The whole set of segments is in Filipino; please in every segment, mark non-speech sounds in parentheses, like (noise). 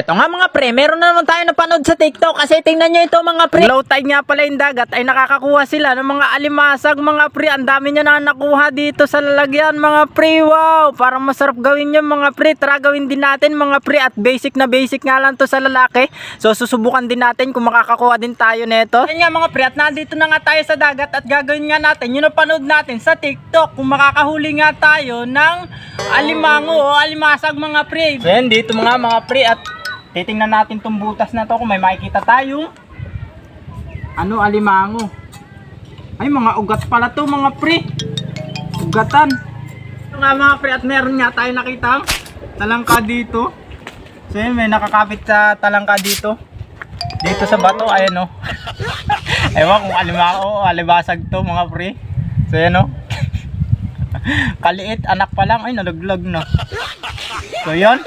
Eto nga mga pre, meron na naman tayo napanood sa TikTok kasi tingnan nyo ito mga pre. Low tide nga pala yung dagat ay nakakakuha sila ng mga alimasag mga pre. Ang dami nyo na nakuha dito sa lalagyan mga pre. Wow, parang masarap gawin nyo mga pre. Tara gawin din natin mga pre at basic na basic nga lang to sa lalaki. So susubukan din natin kung makakakuha din tayo nito. Yan nga mga pre at nandito na nga tayo sa dagat at gagawin nga natin yung napanood natin sa TikTok kung makakahuli nga tayo ng alimango o alimasag mga pre. So yan dito mga mga pre at titingnan natin tong butas na to kung may makikita tayong ano alimango. Ay mga ugat pala to mga pre. Ugatan. Nga mga pre at meron nga tayo nakita talangka dito. So yun may nakakapit sa talangka dito. Dito sa bato ayan oh. (laughs) Ewan kung alimango o alibasag to mga pre. So yan oh. (laughs) Kaliit anak pa lang ay nalaglag na. So yun.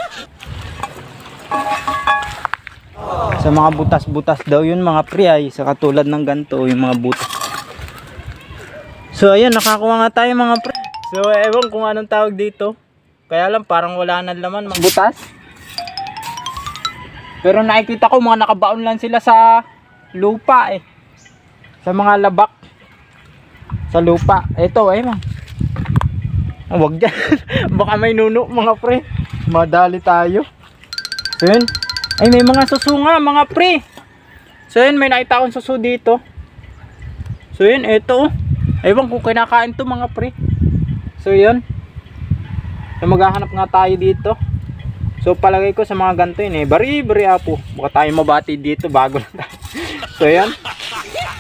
Sa mga butas-butas daw yun mga pre ay sa katulad ng ganto yung mga butas. So ayan nakakuha nga tayo mga pre. So ewan kung anong tawag dito. Kaya lang parang wala na laman mga butas. Pero nakikita ko mga nakabaon lang sila sa lupa eh. Sa mga labak. Sa lupa. Ito eh mga. Ah, Wag dyan. (laughs) Baka may nuno mga pre. Madali tayo. So yun. Ay may mga suso nga mga pre. So yun may nakita akong suso dito. So yun ito. oh. Ewan kung kinakain to mga pre. So yun. So maghahanap nga tayo dito. So palagay ko sa mga ganito yun eh. Bari bari apo. Baka tayo mabati dito bago lang tayo. (laughs) so yan.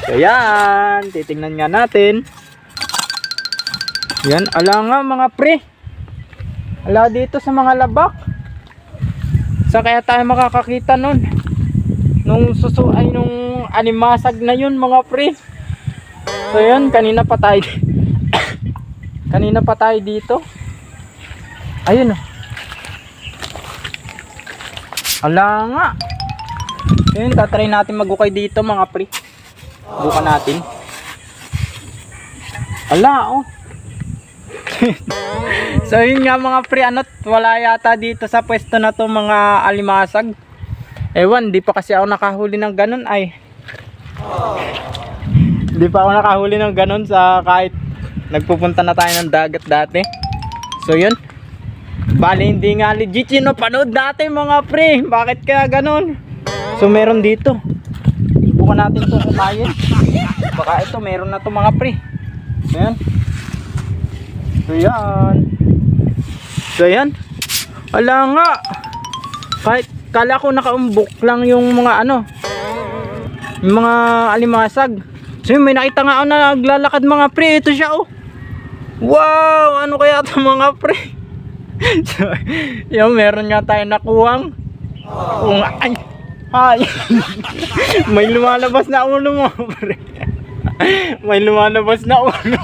So yan. Titingnan nga natin. Yan. Ala nga mga pre. Ala dito sa mga labak. Sa kaya tayo makakakita nun? Nung susu ay nung animasag na yun mga pre. So yun, kanina pa tayo (coughs) kanina pa tayo dito. Ayun oh. Ala nga. Yun, tatry natin magukay dito mga pre. Bukan natin. Ala oh. (laughs) so yun nga mga pre, ano, wala yata dito sa pwesto na to mga alimasag. Ewan, di pa kasi ako nakahuli ng ganun ay. Di pa ako nakahuli ng ganun sa kahit nagpupunta na tayo ng dagat dati. So yun. Bali hindi nga legit yun no, panood dati mga pre. Bakit kaya ganun? So meron dito. Bukan natin to kumain. Baka ito meron na to mga pre. So yan. So yan. So yan. Wala nga. Kahit kala ko nakaumbok lang yung mga ano. Yung mga alimasag. So may nakita nga ako na naglalakad mga pre. Ito siya oh. Wow! Ano kaya ito mga pre? (laughs) so, yung meron nga tayo nakuhang. Kung ay. Ay. (laughs) may lumalabas na ulo mo (laughs) pre. may lumalabas na ulo.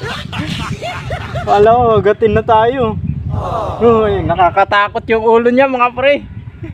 Wala ko, gatin na tayo. Uy, nakakatakot yung ulo niya mga pre.